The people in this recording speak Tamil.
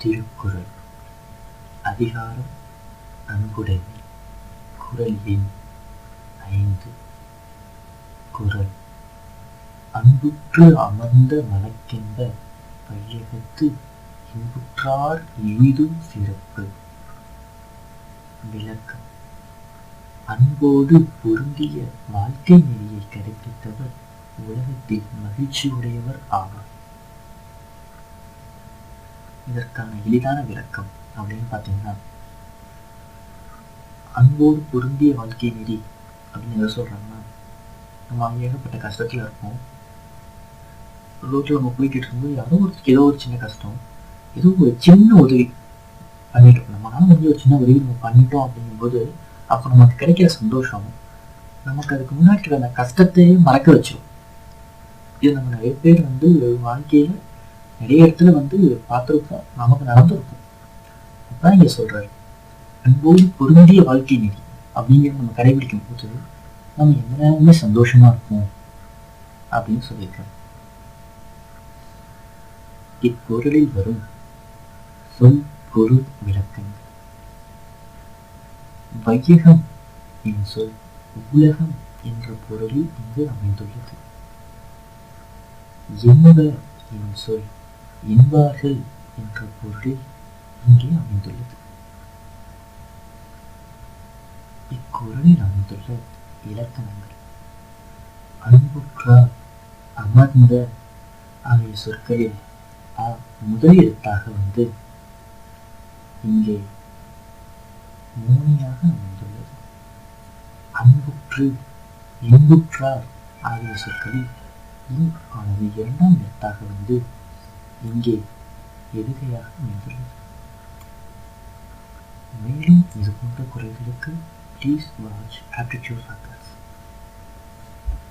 திருக்குறள் அதிகாரம் அன்புடைமை குரல் எண் ஐந்து. குறள் அன்புற்று அமர்ந்த மனக்கென்ப பையகத்து இன்புற்றார் எய்தும் சிறப்பு. விளக்கம். அன்போடு பொருந்திய வாழ்க்கை நெறியை கடைபிடித்தவர் உலகத்தில் மகிழ்ச்சியுடையவர் ஆவார். இதற்கான எளிதான விளக்கம் அப்படின்னு பார்த்தீங்கன்னா அன்போடு பொருந்திய வாழ்க்கை நெறி அப்படின்னு எதை சொல்றாங்கன்னா நம்ம ஏகப்பட்ட கஷ்டத்துல இருப்போம். ரோட்டில் நம்ம போய்கிட்டு இருக்கும்போது யாரோ ஒரு ஏதோ ஒரு சின்ன கஷ்டம் ஏதோ ஒரு சின்ன உதவி பண்ணிட்டு இருக்கோம் நம்மளால முடிஞ்ச ஒரு சின்ன உதவி நம்ம பண்ணிட்டோம் அப்படிங்கும்போது அப்போ நமக்கு கிடைக்கிற சந்தோஷம் நமக்கு அதுக்கு முன்னாடி அந்த கஷ்டத்தையே மறக்க வச்சிடும் இது நம்ம நிறைய பேர் வந்து வாழ்க்கையில நிறைய இடத்துல வந்து பார்த்துருப்போம். நமக்கு நடந்திருக்கும். அப்பதான் இங்க சொல்றாரு. அன்போடு பொருந்திய வாழ்க்கை நெறி அப்படிங்கிறத நம்ம கடைபிடிக்கும் போது நம்ம எந்த நேரமுமே சந்தோஷமா இருக்கும் அப்படின்னு சொல்லியிருக்காரு. இப்பொருளில் வரும் சொல் பொருள் விளக்கங்கள். வையகம் என் சொல் உலகம் என்ற பொருளில் இங்கு அமைந்துள்ளது. என்ப என் சொல் என்பார்கள் என்ற பொருளில் இங்கே அமைந்துள்ளது. இக்குரலில் அமைந்துள்ள இலக்கணங்கள். அன்புற்றார் அமர்ந்த ஆகிய சொற்களில் ஆ முதல் எழுத்தாக வந்து இங்கே மூனியாக அமைந்துள்ளது. அன்புற்று இன்புற்றார் ஆகிய சொற்களில் இன் ஆனது இரண்டாம் எழுத்தாக வந்து இங்கே எதுகையாக அமைந்துள்ளது மேலும் இது போன்ற குரல்களுக்கு ப்ளீஸ் வாட்ச் ஆப்டிடியூட் ஆக்கர்